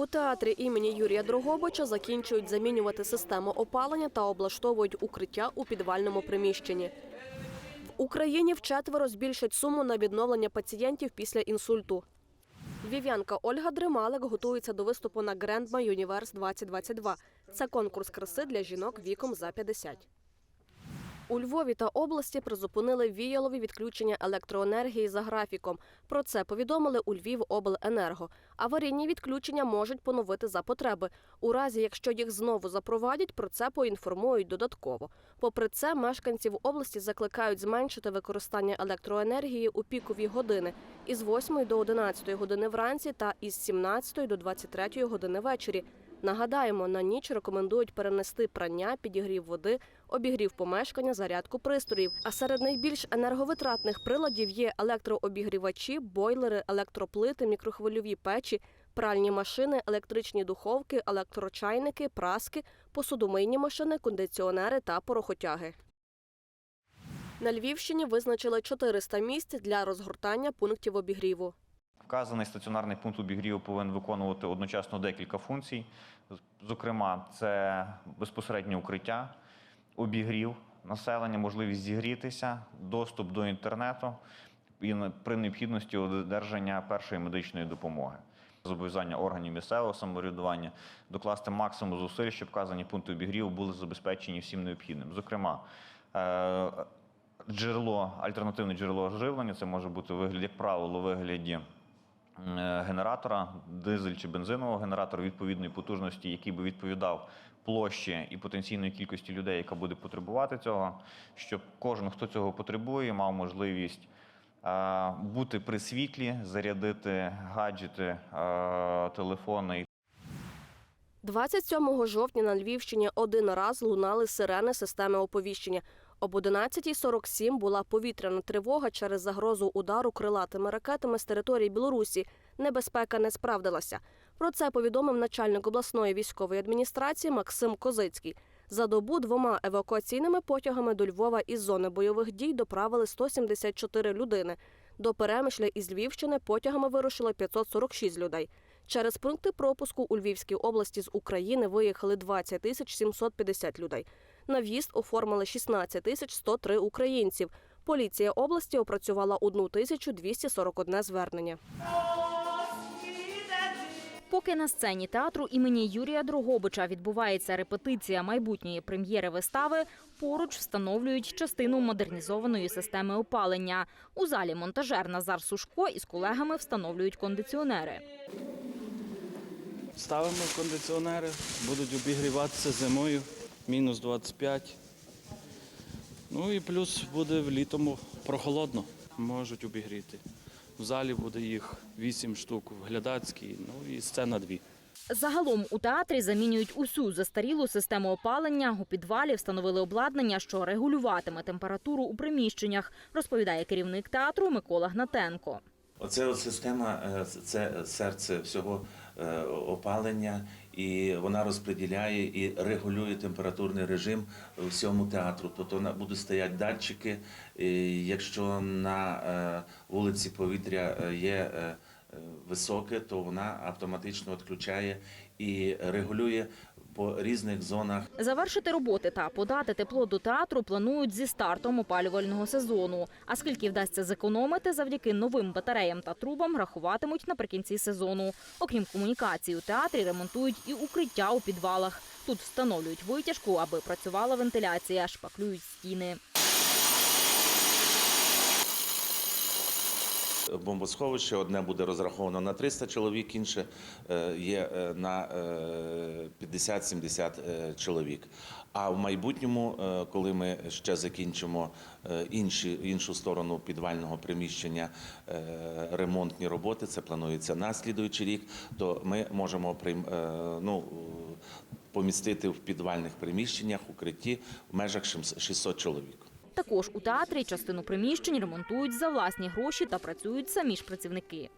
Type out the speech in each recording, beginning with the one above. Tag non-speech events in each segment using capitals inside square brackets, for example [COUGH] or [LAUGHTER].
У театрі імені Юрія Дрогобича закінчують замінювати систему опалення та облаштовують укриття у підвальному приміщенні. В Україні вчетверо збільшать суму на відновлення пацієнтів після інсульту. Львів'янка Ольга Дрималик готується до виступу на Grandma Universe 2022. Це конкурс краси для жінок віком за 50. У Львові та області призупинили віялові відключення електроенергії за графіком. Про це повідомили у Львівобленерго. Аварійні відключення можуть поновити за потреби. У разі, якщо їх знову запровадять, про це поінформують додатково. Попри це, мешканців області закликають зменшити використання електроенергії у пікові години із 8 до 11 години вранці та із 17 до 23 години ввечері. Нагадаємо, на ніч рекомендують перенести прання, підігрів води, обігрів помешкання, зарядку пристроїв. А серед найбільш енерговитратних приладів є електрообігрівачі, бойлери, електроплити, мікрохвильові печі, пральні машини, електричні духовки, електрочайники, праски, посудомийні машини, кондиціонери та порохотяги. На Львівщині визначили 400 місць для розгортання пунктів обігріву. Вказаний стаціонарний пункт обігріву повинен виконувати одночасно декілька функцій. Зокрема, це безпосереднє укриття, обігрів населення, можливість зігрітися, доступ до інтернету і при необхідності одержання першої медичної допомоги. Зобов'язання органів місцевого самоврядування докласти максимум зусиль, щоб вказані пункти обігріву були забезпечені всім необхідним. Зокрема, е, джерело, альтернативне джерело живлення, це може бути вигляд, як правило, вигляді генератора, дизель чи бензинового генератора відповідної потужності, який би відповідав площі і потенційної кількості людей, яка буде потребувати цього, щоб кожен, хто цього потребує, мав можливість е, бути при світлі, зарядити гаджети, е, телефони 27 жовтня на Львівщині один раз лунали сирени системи оповіщення. Об 11.47 була повітряна тривога через загрозу удару крилатими ракетами з території Білорусі. Небезпека не справдилася. Про це повідомив начальник обласної військової адміністрації Максим Козицький. За добу двома евакуаційними потягами до Львова із зони бойових дій доправили 174 людини. До Перемишля із Львівщини потягами вирушило 546 людей. Через пункти пропуску у Львівській області з України виїхали 20 тисяч 750 людей. На в'їзд оформили 16 тисяч 103 українців. Поліція області опрацювала 1 тисячу 241 звернення. Поки на сцені театру імені Юрія Дрогобича відбувається репетиція майбутньої прем'єри вистави, поруч встановлюють частину модернізованої системи опалення. У залі монтажер Назар Сушко із колегами встановлюють кондиціонери. Ставимо кондиціонери, будуть обігріватися зимою, мінус 25. Ну і плюс буде в літому прохолодно, можуть обігріти. В залі буде їх 8 штук, в глядацькій, ну і сцена 2. Загалом у театрі замінюють усю застарілу систему опалення. У підвалі встановили обладнання, що регулюватиме температуру у приміщеннях, розповідає керівник театру Микола Гнатенко. Оце от система е, це серце всього е, опалення, і вона розподіляє і регулює температурний режим всьому театру. Тобто будуть стояти датчики. і Якщо на е, вулиці повітря е, є е, високе, то вона автоматично відключає і регулює по різних зонах Завершити роботи та подати тепло до театру планують зі стартом опалювального сезону. А скільки вдасться зекономити завдяки новим батареям та трубам, рахуватимуть наприкінці сезону. Окрім комунікації, у театрі ремонтують і укриття у підвалах. Тут встановлюють витяжку, аби працювала вентиляція, шпаклюють стіни. Бомбосховище. Одне буде розраховано на 300 чоловік, інше е, є е, на е, 50-70 е, чоловік. А в майбутньому, коли ми ще закінчимо інші, іншу сторону підвального приміщення, ремонтні роботи, це планується на слідуючий рік, то ми можемо ну, помістити в підвальних приміщеннях укритті в межах 600 чоловік. Також у театрі частину приміщень ремонтують за власні гроші та працюють самі ж працівники.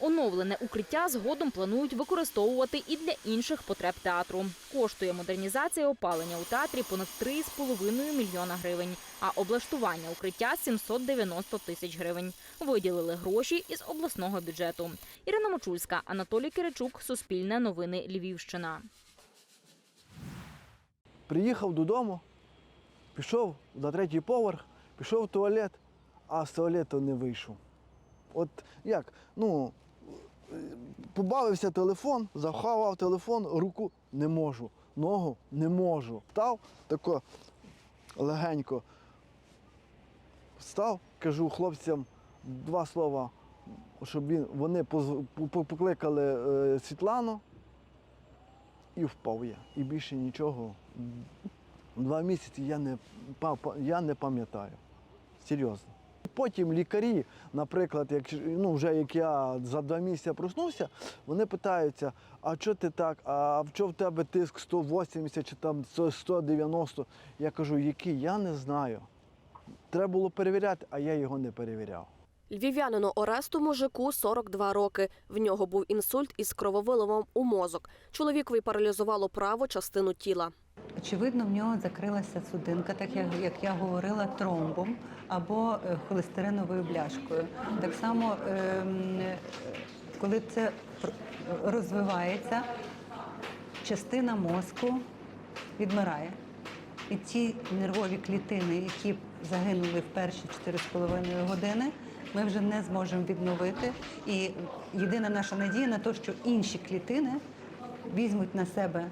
Оновлене укриття згодом планують використовувати і для інших потреб театру. Коштує модернізація опалення у театрі понад 3,5 мільйона гривень, а облаштування укриття 790 тисяч гривень. Виділили гроші із обласного бюджету. Ірина Мочульська, Анатолій Киричук, Суспільне новини Львівщина. Приїхав додому, пішов на третій поверх, пішов в туалет, а з туалету не вийшов. От як? Ну, побавився телефон, заховав телефон, руку не можу, ногу не можу. Встав тако легенько. Встав, кажу хлопцям два слова, щоб він, вони покликали е, Світлану. І впав я. І більше нічого. Два місяці я не, я не пам'ятаю. Серйозно. Потім лікарі, наприклад, як, ну, вже як я за два місяці проснувся, вони питаються, а що ти так, а в чого в тебе тиск 180 чи там 190? Я кажу, який? Я не знаю. Треба було перевіряти, а я його не перевіряв. Львів'янину Оресту мужику 42 роки. В нього був інсульт із крововиливом у мозок. Чоловікові паралізувало праву частину тіла. Очевидно, в нього закрилася судинка, так як, як я говорила, тромбом або е, холестериновою бляшкою. Так само, ем, коли це розвивається, частина мозку відмирає. І ті нервові клітини, які загинули в перші 4,5 години, ми вже не зможемо відновити. І єдина наша надія на те, що інші клітини візьмуть на себе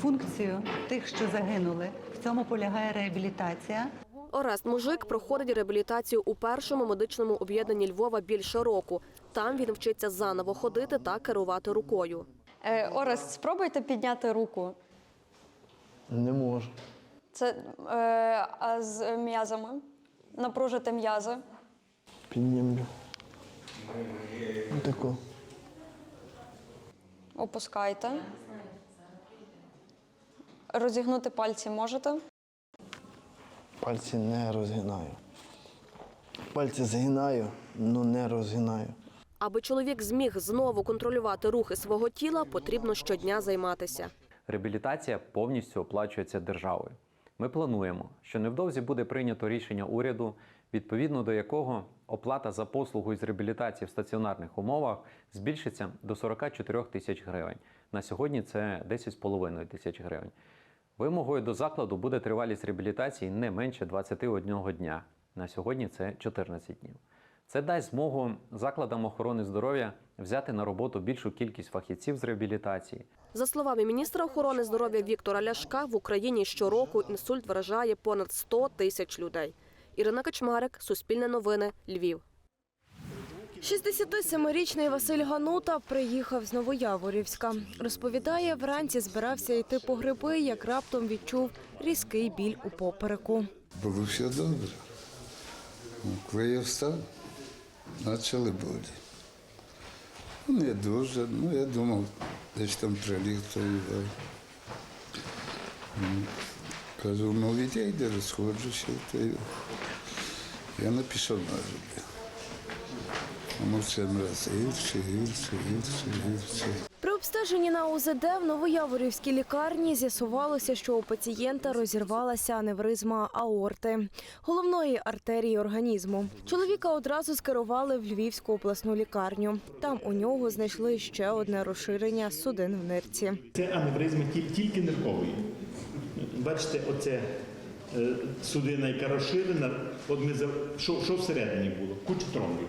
функцію тих, що загинули. В цьому полягає реабілітація. Орест мужик проходить реабілітацію у першому медичному об'єднанні Львова більше року. Там він вчиться заново ходити та керувати рукою. Е, Орест, спробуйте підняти руку. Не можу. Це е, а з м'язами. Напружити м'язи. Піднімлю. Тако. Опускайте. Розігнути пальці можете. Пальці не розгинаю. Пальці згинаю, але не розгинаю. Аби чоловік зміг знову контролювати рухи свого тіла, потрібно щодня займатися. Реабілітація повністю оплачується державою. Ми плануємо, що невдовзі буде прийнято рішення уряду, відповідно до якого оплата за послугу із реабілітації в стаціонарних умовах збільшиться до 44 тисяч гривень. На сьогодні це 10,5 тисяч гривень. Вимогою до закладу буде тривалість реабілітації не менше 21 дня. На сьогодні це 14 днів. Це дасть змогу закладам охорони здоров'я взяти на роботу більшу кількість фахівців з реабілітації, За словами міністра охорони здоров'я Віктора Ляшка, в Україні щороку інсульт вражає понад 100 тисяч людей. Ірина Качмарик, Суспільне новини, Львів. 67-річний Василь Ганута приїхав з Новояворівська. Розповідає, вранці збирався йти по гриби, як раптом відчув різкий біль у попереку. Було все добре. Коли я встав, почали болі. Ну, не дуже, ну я думав, десь там приліг той. Кажу, ну відійди, розходжуся. То я не пішов на руки. Воно чим раз гірше, гірше, гірше, гірше. Обстеженні на УЗД в Новояворівській лікарні з'ясувалося, що у пацієнта розірвалася аневризма аорти, головної артерії організму. Чоловіка одразу скерували в Львівську обласну лікарню. Там у нього знайшли ще одне розширення судин в нирці. Це аневризма тільки ниркової. Бачите, оце е, судина, яка розширена. От ми що, що всередині було? Куча тромбів.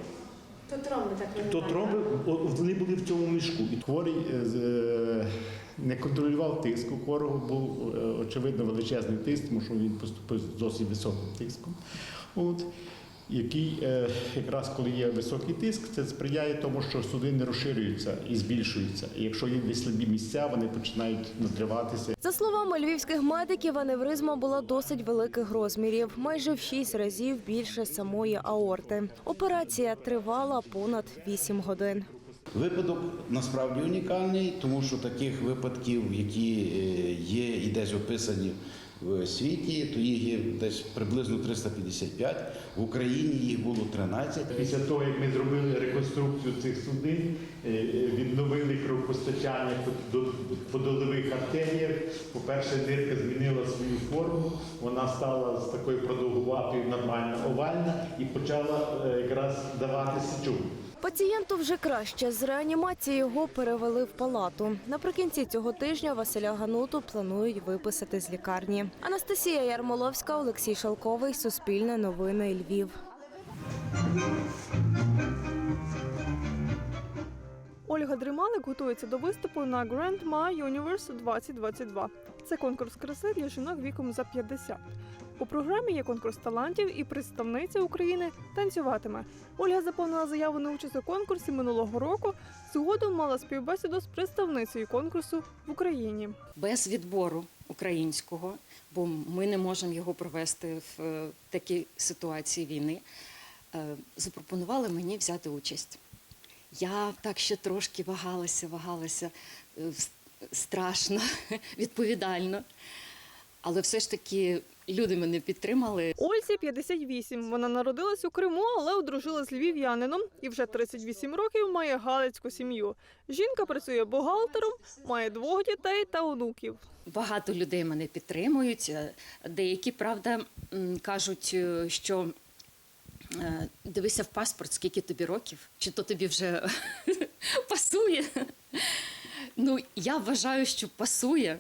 То тромби так То тромби вони були в цьому мішку. І хворий е, е, не контролював тиск. У хворого був е, очевидно величезний тиск, тому що він поступив з досить високим тиском. От. Який е, якраз коли є високий тиск, це сприяє тому, що судини розширюються і збільшуються. І якщо є десь слабі місця, вони починають надриватися. За словами львівських медиків, аневризма була досить великих розмірів, майже в шість разів більше самої аорти. Операція тривала понад 8 годин. Випадок насправді унікальний, тому що таких випадків, які е, є і десь описані в світі, то їх є десь приблизно 355. В Україні їх було 13. Після того, як ми зробили реконструкцію цих судин, е, е, відновили кровопостачання по до- по долевих артеріях, по-перше, нирка змінила свою форму, вона стала з такою продовгуватою, нормально овальна і почала е, якраз давати сечу. Пацієнту вже краще. З реанімації його перевели в палату. Наприкінці цього тижня Василя Гануту планують виписати з лікарні. Анастасія Ярмоловська, Олексій Шалковий, Суспільне новини Львів. Ольга Дрімалик готується до виступу на Grand Ma Universe 2022. Це конкурс краси для жінок віком за 50. У програмі є конкурс талантів і представниця України танцюватиме. Ольга заповнила заяву на участь у конкурсі минулого року. Згодом мала співбесіду з представницею конкурсу в Україні. без відбору українського, бо ми не можемо його провести в е, такій ситуації війни, е, запропонували мені взяти участь. Я так ще трошки вагалася, вагалася е, страшно, [LAUGHS] відповідально. Але все ж таки люди мене підтримали. Ользі 58. Вона народилась у Криму, але одружилась з львів'янином і вже 38 років має галицьку сім'ю. Жінка працює бухгалтером, має двох дітей та онуків. Багато людей мене підтримують. е, Деякі, правда, кажуть, е, що е, дивися в паспорт, скільки тобі років, чи то тобі вже [LAUGHS] пасує. Ну, я вважаю, що пасує.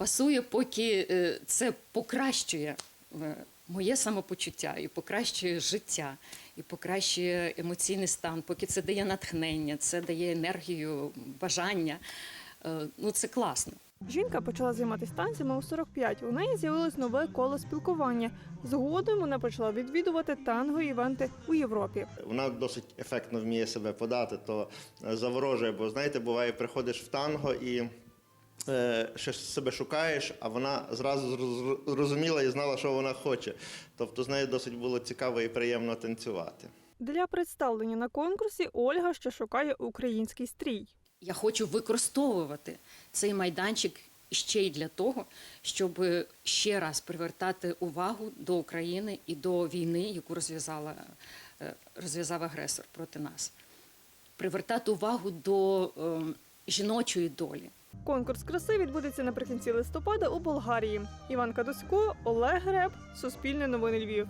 Пасує, поки е, це покращує е, моє самопочуття і покращує життя, і покращує емоційний стан, поки це дає натхнення, це дає енергію, бажання. Е, Ну, це класно. Жінка почала займатися танцями у 45. У неї з'явилось нове коло спілкування. Згодом вона почала відвідувати танго івенти у Європі. Вона досить ефектно вміє себе подати, то заворожує. Бо знаєте, буває, приходиш в танго і е, щось себе шукаєш, а вона зразу зрозуміла і знала, що вона хоче. Тобто з нею досить було цікаво і приємно танцювати. Для представлення на конкурсі Ольга ще шукає український стрій. Я хочу використовувати цей майданчик ще й для того, щоб ще раз привертати увагу до України і до війни, яку розв'язала е, розв'язав агресор проти нас. Привертати увагу до е, жіночої долі. Конкурс краси відбудеться наприкінці листопада у Болгарії. Іван Кадусько, Олег Греб, Суспільне новини Львів.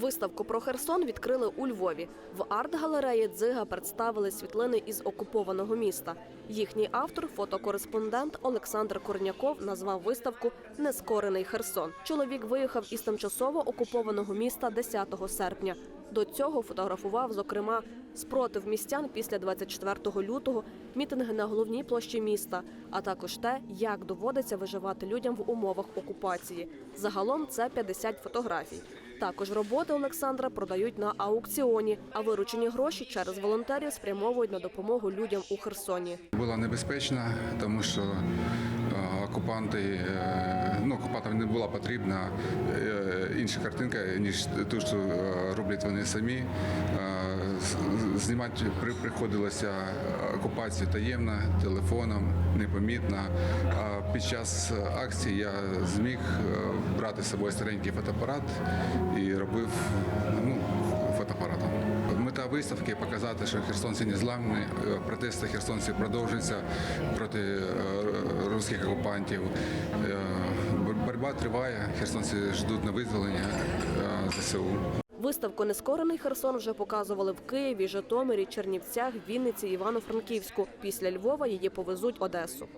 Виставку про Херсон відкрили у Львові. В арт-галереї Дзига представили світлини із окупованого міста. Їхній автор, фотокореспондент Олександр Корняков, назвав виставку Нескорений Херсон. Чоловік виїхав із тимчасово окупованого міста 10 серпня. До цього фотографував, зокрема, спротив містян після 24 лютого, мітинги на головній площі міста, а також те, як доводиться виживати людям в умовах окупації. Загалом це 50 фотографій. Також роботи Олександра продають на аукціоні, а виручені гроші через волонтерів спрямовують на допомогу людям у Херсоні. Була небезпечна, тому що е, окупанти, е, ну, окупантам не була потрібна е, інша картинка, ніж ту, що роблять вони самі. Е, Знімати при- приходилося окупацію таємно, телефоном, непомітно. А під час акції я зміг е, брати з собою старенький фотоапарат і робив ну, фотоапаратом. Мета виставки показати, що херсонці не зламні, е, протести херсонців продовжуються проти е, русських окупантів. Е, Боротьба триває, херсонці ждуть на визволення е, ЗСУ. Виставку Нескорений Херсон вже показували в Києві, Житомирі, Чернівцях, Вінниці, Івано-Франківську. Після Львова її повезуть Одесу.